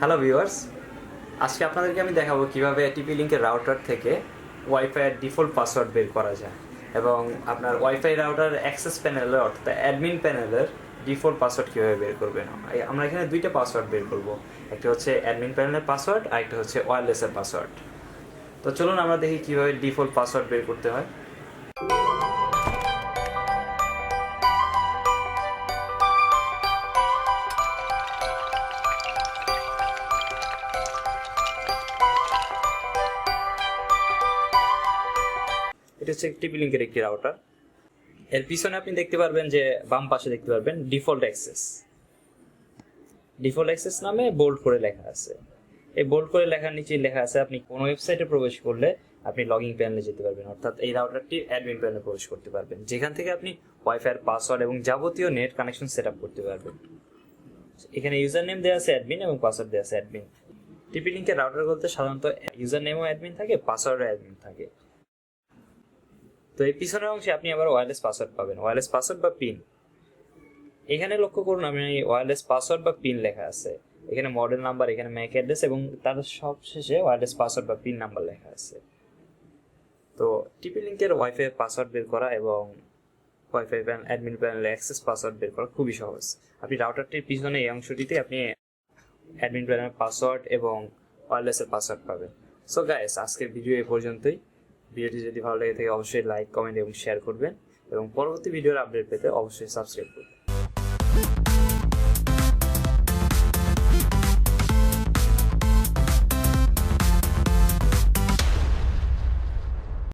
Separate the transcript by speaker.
Speaker 1: Hello viewers আজকে আপনাদেরকে আমি দেখাবো কীভাবে টিপি লিঙ্কের রাউটার থেকে ওয়াইফাইয়ের ডিফল্ট পাসওয়ার্ড বের করা যায় এবং আপনার ওয়াইফাই রাউটার অ্যাক্সেস প্যানেলের অর্থাৎ অ্যাডমিন প্যানেলের ডিফল্ট পাসওয়ার্ড কীভাবে বের করবেন আমরা। এখানে দুইটা পাসওয়ার্ড বের করব। একটা হচ্ছে অ্যাডমিন প্যানেলের পাসওয়ার্ড আর একটা হচ্ছে ওয়্যারলেসের পাসওয়ার্ড তো চলুন আমরা দেখি কীভাবে ডিফল্ট পাসওয়ার্ড বের করতে হয়। এটা হচ্ছে টিপি লিঙ্কের একটি রাউটার এর পিছনে আপনি দেখতে পারবেন যে বাম পাশে দেখতে পারবেন ডিফল্ট অ্যাক্সেস ডিফল্ট অ্যাক্সেস নামে বোল্ড করে লেখা আছে। এই বোল্ড করে লেখার নিচে লেখা আছে, আপনি কোনো ওয়েবসাইটে প্রবেশ করলে আপনি লগইন প্যানেলে যেতে পারবেন। অর্থাৎ এই রাউটারটি অ্যাডমিন প্যানেলে প্রবেশ করতে পারবেন। যেখান থেকে আপনি ওয়াইফাইয়ের পাসওয়ার্ড এবং যাবতীয় নেট কানেকশন সেট আপ করতে পারবেন। এখানে ইউজার নেম দেওয়া আছে অ্যাডমিন এবং পাসওয়ার্ড দেওয়া আছে অ্যাডমিন টিপি লিঙ্কের রাউটার বলতে সাধারণত ইউজার নেমও অ্যাডমিন থাকে পাসওয়ার্ডও অ্যাডমিন থাকে। তো এই পিছনের অংশে আপনি আবার ওয়ারলেস পাসওয়ার্ড পাবেন। ওয়ারলেস পাসওয়ার্ড বা পিন এখানে লক্ষ্য করুন, আমি ওয়ারলেস পাসওয়ার্ড বা পিন লেখা আছে। এখানে মডেল নাম্বার এখানে ম্যাক অ্যাড্রেস এবং তার সব শেষে ওয়্যারলেস পাসওয়ার্ড বা পিন নাম্বার লেখা আছে। তো টিপি লিঙ্কের ওয়াইফাই পাসওয়ার্ড বের করা এবং ওয়াইফাই প্যানেল অ্যাডমিন প্যানেলে অ্যাক্সেস পাসওয়ার্ড বের করা খুবই সহজ। আপনি রাউটারটির পিছনে এই অংশটিতে আপনি অ্যাডমিন প্যানেলের পাসওয়ার্ড এবং ওয়্যারলেসের পাসওয়ার্ড পাবেন। সো গাইস আজকের ভিডিও এই পর্যন্তই। ভিডিওটি যদি ভালো লেগে থাকে, অবশ্যই লাইক কমেন্ট এবং শেয়ার করবেন। এবং পরবর্তী ভিডিওর আপডেট পেতে অবশ্যই সাবস্ক্রাইব করবেন।